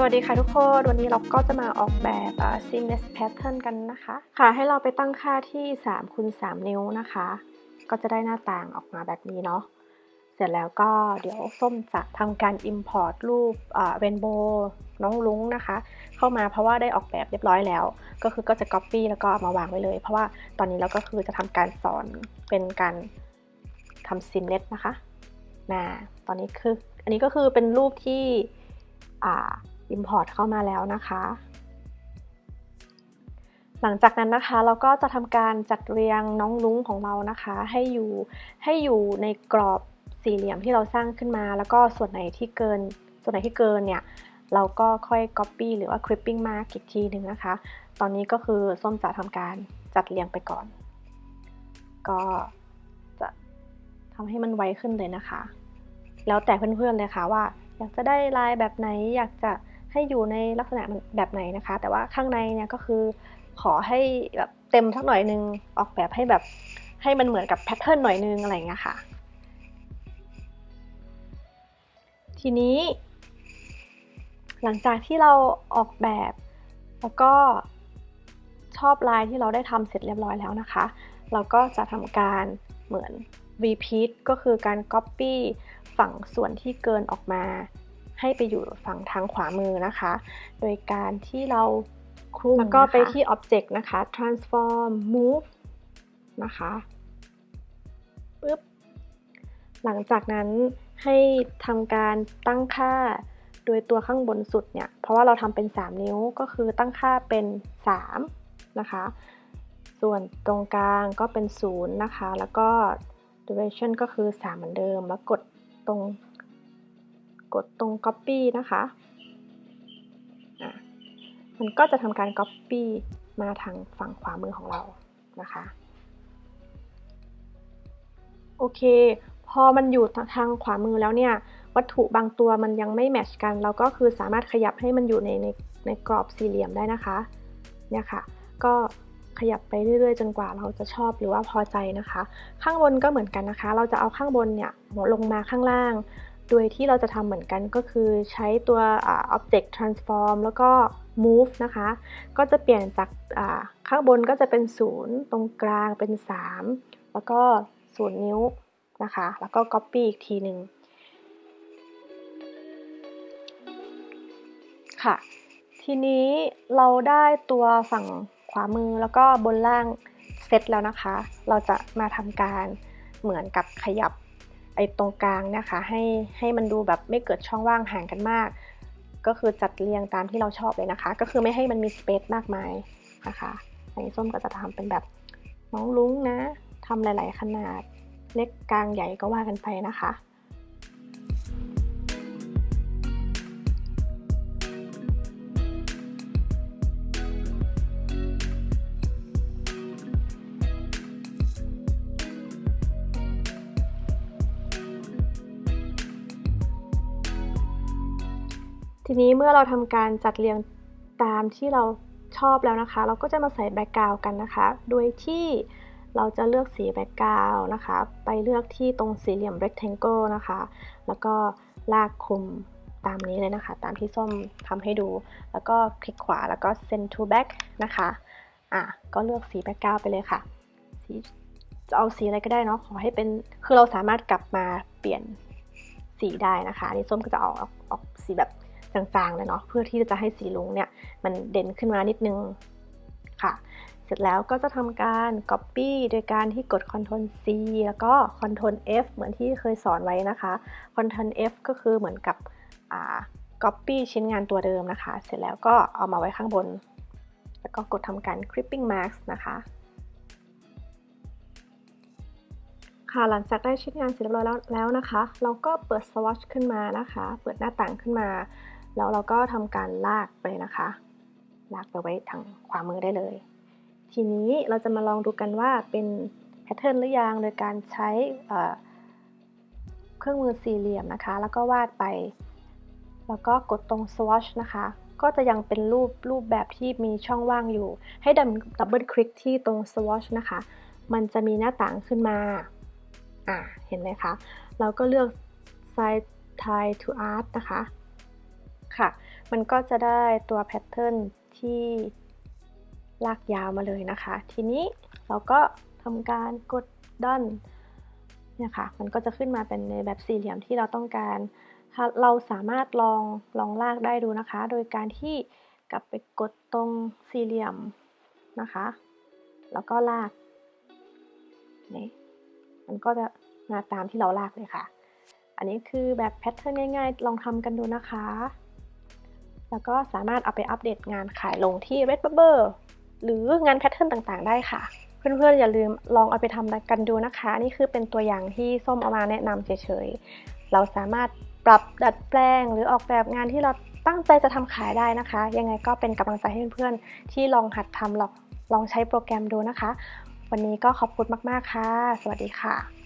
สวัสดีค่ะทุกคน วันนี้เราก็จะมาออกแบบ seamless pattern กันนะคะ ค่ะให้เราไปตั้งค่าที่3คูณ3นิ้วนะคะ ก็จะได้หน้าต่างออกมาแบบนี้เนาะ เสร็จแล้วก็เดี๋ยวส้มจะทำการ import รูป rainbow น้องลุงนะคะ เข้ามาเพราะว่าได้ออกแบบเรียบร้อยแล้ว ก็คือก็จะ copy แล้วก็เอามาวางไว้เลย เพราะว่าตอนนี้เราก็คือจะทำการสอนเป็นการทำ seamless นะคะนะตอนนี้คืออันนี้ก็คือเป็นรูปที่อ่า import เข้ามาแล้วนะคะ หลังจากนั้นนะคะเราก็จะทำการจัดเรียงน้องลุงของเรานะคะ ให้อยู่ให้อยู่ในกรอบสี่เหลี่ยมที่เราสร้างขึ้นมา แล้วก็ส่วนไหนที่เกิน ส่วนไหนที่เกินเนี่ยเราก็ค่อย copy หรือว่า clipping มาอีกทีหนึ่งนะคะ ตอนนี้ก็คือส้มจะทำการจัดเรียงไปก่อน ก็จะทำให้มันไวขึ้นเลยนะคะ แล้วแต่เพื่อนๆเลยค่ะว่า อยากจะได้ลายแบบไหน อยากจะ ให้อยู่ในลักษณะแบบไหนนะคะ แต่ว่าข้างในเนี่ยก็คือขอให้แบบเต็มสักหน่อยนึงออกแบบให้แบบให้มันเหมือนกับแพทเทิร์นหน่อยนึงอะไรเงี้ยค่ะ ทีนี้ หลังจากที่เราออกแบบแล้วก็ชอบลายที่เราได้ทำเสร็จเรียบร้อยแล้วนะคะ เราก็จะทำการเหมือน repeat ก็คือการ copy ฝั่งส่วนที่เกินออกมา ให้ไปอยู่ฝั่งทางขวามือนะคะ โดยการที่เราคลุมแล้วก็ไปที่ object นะคะ transform move นะคะปึ๊บหลังจากนั้นให้ทำการตั้งค่าโดยตัวข้างบนสุดเนี่ย เพราะว่าเราทำเป็น 3 นิ้วก็คือตั้งค่าเป็น 3 นะคะ ส่วนตรงกลางก็เป็น 0 นะคะ แล้วก็ duration ก็คือ 3 เหมือนเดิม แล้วกดตรง กดตรง copy นะคะมันก็จะทำการ copy มาทางฝั่งขวามือของเรานะคะโอเค พอมันอยู่ทางขวามือแล้วเนี่ย วัตถุบางตัวมันยังไม่แมชกัน เราก็คือสามารถขยับให้มันอยู่ในในในกรอบสี่เหลี่ยมได้นะคะ เนี่ยค่ะ ก็ขยับไปเรื่อยๆ จนกว่าเราจะชอบหรือว่าพอใจนะคะ ข้างบนก็เหมือนกันนะคะ เราจะเอาข้างบนเนี่ยลงมาข้างล่าง โดยที่เราจะทำเหมือนกันก็คือใช้ตัว object transform แล้วก็ move นะคะ ก็จะเปลี่ยนจากข้างบนก็จะเป็น 0 ตรงกลางเป็น 3 แล้วก็ 0 นิ้วนะคะ แล้วก็ copy อีกทีหนึ่งค่ะ ทีนี้เราได้ตัวฝั่งขวามือแล้วก็บนล่างเซตแล้วนะคะ เราจะมาทำการเหมือนกับขยับ ไอ้ตรงกลางนะคะให้ให้มันดูแบบไม่เกิดช่องว่างห่างกันมาก ก็คือจัดเรียงตามที่เราชอบเลยนะคะ ก็คือไม่ให้มันมีสเปซมากมายนะคะอันนี้ส้มก็จะทำเป็นแบบน้องลุงนะทำหลาย ๆ ขนาดเล็กกลางใหญ่ก็ว่ากันไปนะคะ ทีนี้เมื่อเราทำการจัดเรียงตามที่เราชอบแล้วนะคะ เราก็จะมาใส่แบ็กกราวกันนะคะ โดยที่เราจะเลือกสีแบ็กกราวนะคะ ไปเลือกที่ตรงสี่เหลี่ยม rectangle นะคะ แล้วก็ลากคุมตามนี้เลยนะคะ ตามที่ส้มทำให้ดู แล้วก็คลิกขวาแล้วก็ send to back นะคะ อะ ก็เลือกสีแบ็กกราวไปเลยค่ะ สีจะเอาสีอะไรก็ได้เนาะ ขอให้เป็น คือเราสามารถกลับมาเปลี่ยนสีได้นะคะนี่ส้มก็จะออกออกสีแบบ จางๆเลยเนาะเพื่อที่จะให้สีลุงเนี่ยมันเด่นขึ้นมานิดนึงค่ะ เสร็จแล้วก็จะทำการ Copy โดยการที่กด Ctrl C แล้วก็ Ctrl F เหมือนที่เคยสอนไว้นะคะ Ctrl F ก็คือเหมือนกับ Copy ชิ้นงานตัวเดิมนะคะ เสร็จแล้วก็เอามาไว้ข้างบน แล้วก็กดทำการ Clipping Mask นะคะค่ะหลังจากได้ชิ้นงานเสร็จเรียบร้อยแล้วนะคะ เราก็เปิด Swatch ขึ้นมานะคะ เปิดหน้าต่างขึ้นมา แล้วเราก็ทำการลากไปนะคะ ลากไปไว้ทางขวามือได้เลย ทีนี้เราจะมาลองดูกันว่าเป็นแพทเทิร์นหรือยังโดยการใช้เครื่องมือสี่เหลี่ยมนะคะ แล้วก็วาดไป แล้วก็กดตรง swatch นะคะ ก็จะยังเป็นรูปรูปแบบที่มีช่องว่างอยู่ ให้ดับเบิลคลิกที่ตรง swatch นะคะ มันจะมีหน้าต่างขึ้นมา อ่า เห็นไหมคะ เราก็เลือก side tie to art นะคะ ค่ะ มันก็จะได้ตัวแพทเทิร์นที่ลากยาวมาเลยนะคะ ทีนี้เราก็ทำการกดดันเนี่ยค่ะ มันก็จะขึ้นมาเป็นในแบบสี่เหลี่ยมที่เราต้องการ เราสามารถลองลองลากได้ดูนะคะ โดยการที่กลับไปกดตรงสี่เหลี่ยมนะคะ แล้วก็ลากนี่มันก็จะมาตามที่เราลากเลยค่ะ อันนี้คือแบบแพทเทิร์นง่ายๆ ลองทำกันดูนะคะ แล้วก็สามารถเอาไปอัปเดตงานขายลงที่ Redbubble หรืองานแพทเทิร์นต่างๆ ได้ค่ะ เพื่อนๆอย่าลืมลองเอาไปทำกันดูนะคะ นี่คือเป็นตัวอย่างที่ส้มเอามาแนะนำเฉยๆ เราสามารถปรับดัดแปลง หรือออกแบบงานที่เราตั้งใจจะทำขายได้นะคะ ยังไงก็เป็นกำลังใจให้เพื่อนๆ ที่ลองหัดทำลองลองใช้โปรแกรมดูนะคะ วันนี้ก็ขอบคุณมากๆค่ะ สวัสดีค่ะ